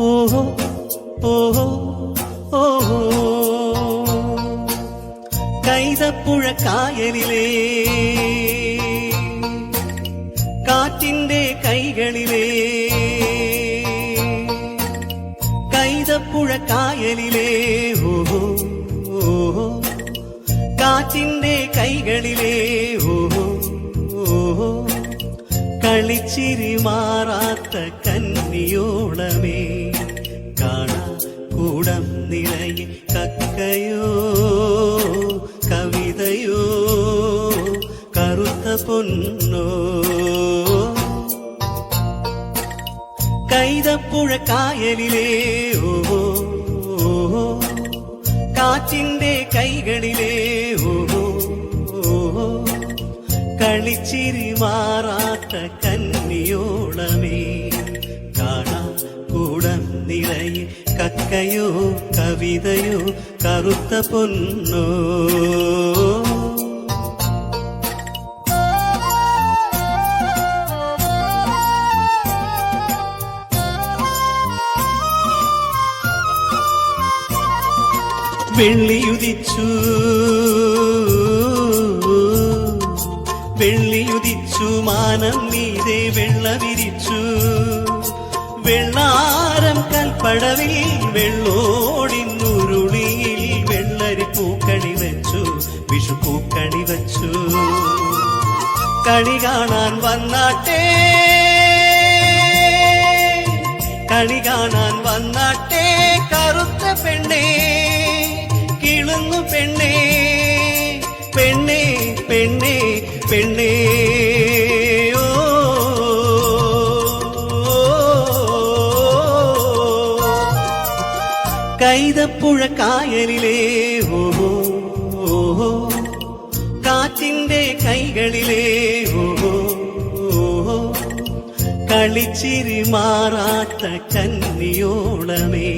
ஓஹோ ஓஹோ ஓஹோ கைதப்புഴ കായലിലേ കാറ്റിന്റെ കൈകളിലേ കൈതപ്പുഴ കായലിലേ ഓഹോ ഓഹോ കാറ്റിന്റെ കൈകളിലേ ഓഹോ ഓഹോ കളിച്ചിരി മാറാത്ത കന്നിയോളമേ. കാണാ കൂടം നിറയെ കക്കയോ കവിതയോ കറുത്ത പൊന്നോ. കൈതപ്പുഴ കായലിലേ ഓ കാറ്റിന്റെ കൈകളിലേ ഓഹോ കളിച്ചിരി മാറാത്ത കന്നിയോളമേ. കാണാ കൂടം നിറയെ കക്കയോ കവിതയോ കറുത്ത പൊന്നോ. വെള്ളിയുദിച്ചു. വെള്ളിയുദിച്ചു മാനം മീതെ വെള്ള വിരിച്ചു വെള്ളാരം കൽപ്പടവിൽ വെള്ളോടിന്നുരുളിയിൽ വെള്ളരി പൂക്കണി വെച്ചു. വിഷു പൂക്കണി വച്ചു. കണി കാണാൻ വന്നാട്ടേ. കണി കാണാൻ വന്നാട്ടേ. കറുത്ത പെണ്ണേ കിളുന്നു പെണ്ണേ. പെണ്ണേ പെണ്ണേ പെണ്ണേ. കൈതപ്പുഴ കായലിലേ ഓഹോ ഓഹോ കാറ്റിന്റെ കൈകളിലേ ഓഹോ ഓഹോ കളിച്ചിരി മാറാത്ത കന്നിയോളമേ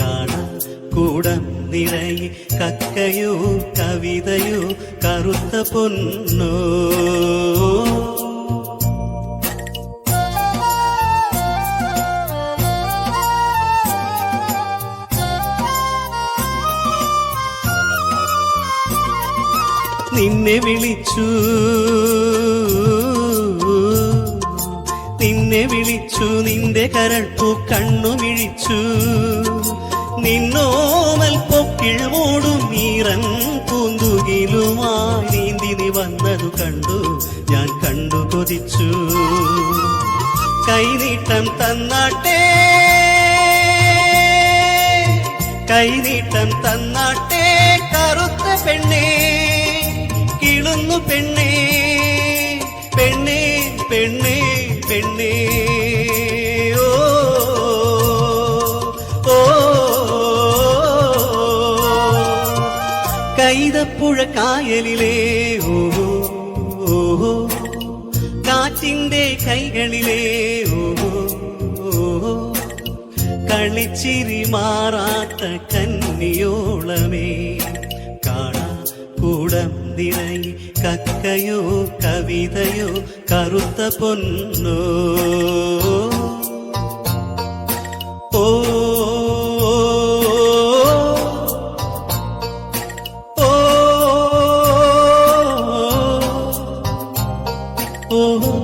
കാണാ കൂടം നിറയെ കക്കയോ കവിതയോ കറുത്ത പൊന്നോ. നിന്നെ വിളിച്ചു. നിന്നെ വിളിച്ചു നിന്റെ കരൾ പൂ കണ്ണു വിഴിച്ചു നിന്നോമൽ പൊക്കിൾ മൂടും നീറൻ പൂന്തുകിലുമായി നീന്തി വന്നതു കണ്ടു ഞാൻ കണ്ടു കൊതിച്ചു. കൈനീട്ടം തന്നാട്ടേ. കൈനീട്ടം തന്നാട്ടേ കറുത്ത പെണ്ണേ. കിളുന്നു പെണ്ണേ പെണ്ണേ പെണ്ണേ പെണ്ണേ. ഓ ഓ കൈതപ്പുഴ കായലിലേ ഓ കാറ്റിന്റെ കൈകളിലേ ഓഹോ കളിച്ചിരി മാറാത്ത കന്നിയോളമേ കാണാ കൂടം നിറയെ കക്കയോ കവിതയോ കറുത്ത പൊന്നോ. ഓ ഓ ഓ ഓ